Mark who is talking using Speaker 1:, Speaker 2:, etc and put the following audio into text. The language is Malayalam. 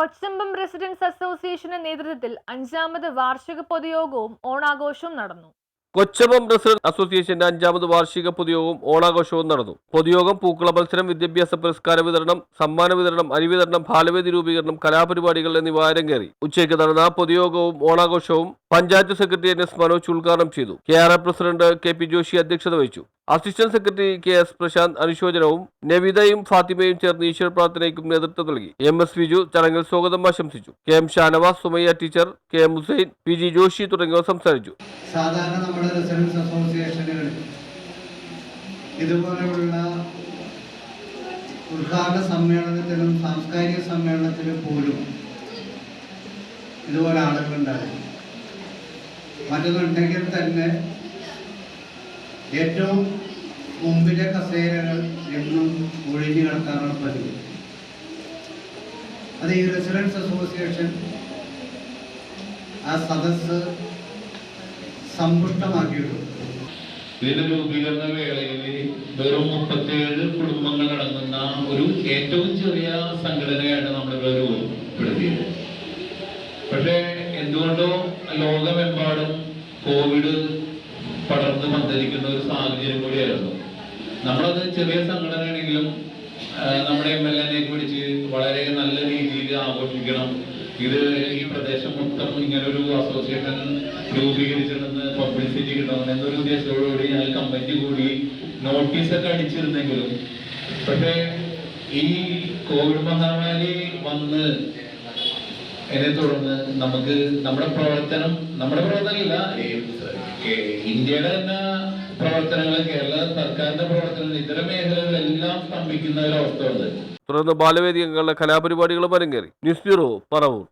Speaker 1: കൊച്ചമ്പം റെസിഡൻസ് അസോസിയേഷന്റെ നേതൃത്വത്തിൽ അഞ്ചാമത് വാർഷിക പൊതുയോഗവും ഓണാഘോഷവും നടന്നു.
Speaker 2: കൊച്ചമ്പം റെസിഡന്റ് അസോസിയേഷന്റെ അഞ്ചാമത് വാർഷിക പൊതുയോഗവും ഓണാഘോഷവും നടന്നു. പൊതുയോഗം പൂക്കള മത്സരം വിദ്യാഭ്യാസ പുരസ്കാര വിതരണം സമ്മാന വിതരണം അരിവിതരണം ബാലവേദി രൂപീകരണം കലാപരിപാടികൾ എന്നിവ അരങ്ങേറി. ഉച്ചയ്ക്ക് നടന്ന പൊതുയോഗവും ഓണാഘോഷവും panchayat secretary N S Manoj ഉദ്ഘാടനം ചെയ്തു. K R F president K P Joshy അധ്യക്ഷത വഹിച്ചു. Assistant secretary K S Prashanth അനുശോചനവും നവിതയും ഫാത്തിമയും ചേർന്ന് ഈശ്വര പ്രാർത്ഥനയ്ക്കും നേതൃത്വം നൽകി. എം എസ് വിജു ചടങ്ങിൽ സ്വാഗതം ആശംസിച്ചു. K M Shanavas Sumayya teacher K M Hussain P G Joshy തുടങ്ങിയവർ സംസാരിച്ചു.
Speaker 3: സാധാരണ നമ്മുടെ റെസിഡൻസ് അസോസിയേഷനുകളിൽ ഇതുപോലെയുള്ള ഉദ്ഘാടന സമ്മേളനത്തിലും സാംസ്കാരിക സമ്മേളനത്തിലും പോലും ഇതുപോലെ ആളുകളുണ്ടാകും. മറ്റൊന്നുണ്ടെങ്കിൽ തന്നെ ഏറ്റവും മുമ്പിലെ കസേരകൾ എന്നും ഒഴിഞ്ഞു കിടക്കാറാണ് പതിവ്. അത് ഈ റെസിഡൻസ് അസോസിയേഷൻ ആ സദസ് സമ്പുഷ്ടമാക്കിയിട്ടുണ്ട്.
Speaker 4: ഇതിന്റെ രൂപീകരണ വേളയിൽ വെറും മുപ്പത്തിയേഴ് കുടുംബങ്ങൾ അടങ്ങുന്ന ഒരു ഏറ്റവും ചെറിയ സംഘടനയാണ് നമ്മളിവിടെ രൂപപ്പെടുത്തിയത്. പക്ഷേ എന്തുകൊണ്ടോ ലോകമെമ്പാടും കോവിഡ് പടർന്ന് വന്നിരിക്കുന്ന ഒരു സാഹചര്യം കൂടിയായിരുന്നു. നമ്മളത് ചെറിയ സംഘടനയാണെങ്കിലും നമ്മുടെ എം എൽ എനെ പിടിച്ച് വളരെ നല്ല രീതിയിൽ ആഘോഷിക്കണം. ഇത് ഈ പ്രദേശം മൊത്തം ഇങ്ങനൊരു അസോസിയേഷൻ രൂപീകരിച്ചിട്ടുണ്ടെന്ന് പബ്ലിസിറ്റി കിട്ടണം എന്നൊരു ഉദ്ദേശത്തോടുകൂടി ഞാൻ കമ്മിറ്റി കൂടി നോട്ടീസൊക്കെ അടിച്ചിരുന്നെങ്കിലും പക്ഷേ ഈ കോവിഡ് മഹാമാരി വന്ന് അതിനെ തുടർന്ന് നമുക്ക് നമ്മുടെ പ്രവർത്തനം നമ്മുടെ പ്രവർത്തനമില്ല ഇന്ത്യയുടെ തന്നെ പ്രവർത്തനങ്ങൾ കേരള സർക്കാരിന്റെ പ്രവർത്തനങ്ങൾ ഇതര മേഖലകളിലെല്ലാം സ്തംഭിക്കുന്ന ഒരു അവസ്ഥ ഉണ്ട്.
Speaker 2: തുടർന്ന് ബാലവേദി അംഗങ്ങളുടെ കലാപരിപാടികളും അരങ്ങേറി. News bureau Paravur.